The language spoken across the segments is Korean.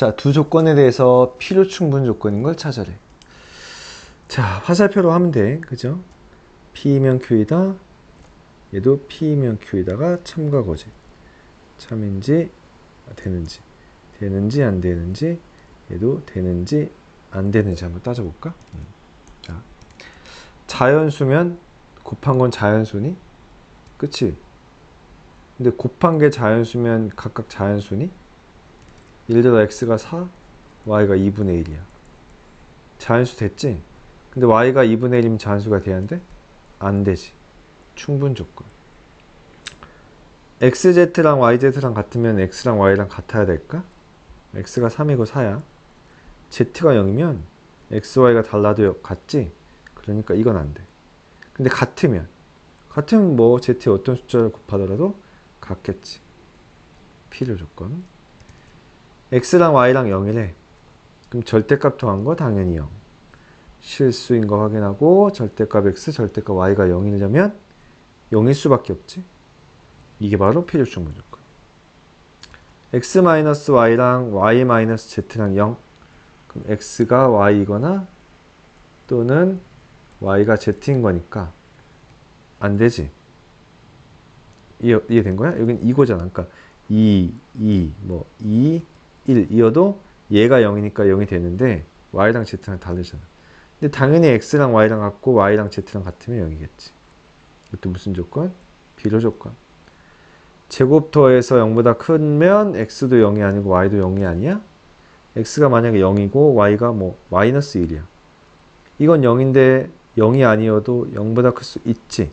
자, 두 조건에 대해서 필요 충분 조건인 걸 찾아래. 자, 화살표로 하면 돼. 그죠? P이면 Q이다. 얘도 P이면 Q이다가 참과 거짓. 참인지 되는지. 되는지 안 되는지. 얘도 되는지 안 되는지 한번 따져볼까? 음. 자, 자연수면 곱한 건 자연수니? 그치? 근데 곱한 게 자연수면 각각 자연수니? 예를 들어 x가 4, y가 2분의 1이야. 자연수 됐지? 근데 y가 2분의 1이면 자연수가 돼? 안 되지. 충분 조건. xz랑 yz랑 같으면 x랑 y랑 같아야 될까? x가 3이고 4야. z가 0이면 x, y가 달라도 같지? 그러니까 이건 안 돼. 근데 같으면 같으면 뭐 z의 어떤 숫자를 곱하더라도 같겠지. 필요 조건. X랑 y랑 0이래. 그럼 절대값 더한 거 당연히 0. 실수인 거 확인하고 절대값 x, 절대값 y가 0이려면 0일 수밖에 없지. 이게 바로 필요 충분 조건. x-y랑 y-z랑 0. 그럼 x가 y이거나 또는 y가 z인 거니까 안 되지. 이해, 이해된 거야? 여긴 이거잖아. 그러니까 2, 2, 뭐 2, 1 이어도 얘가 0이니까 0이 되는데 y랑 z랑 다르잖아. 근데 당연히 x랑 y랑 같고 y랑 z랑 같으면 0이겠지. 이것도 무슨 조건? 비료 조건. 제곱 더해서 0보다 크면 x도 0이 아니고 y도 0이 아니야? x가 만약에 0이고 y가 뭐 마이너스 1이야. 이건 0인데 0이 아니어도 0보다 클 수 있지.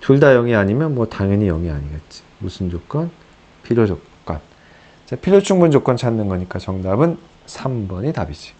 둘 다 0이 아니면 뭐 당연히 0이 아니겠지. 무슨 조건? 필요 조건. 자, 필요 충분 조건 찾는 거니까 정답은 3번이 답이지.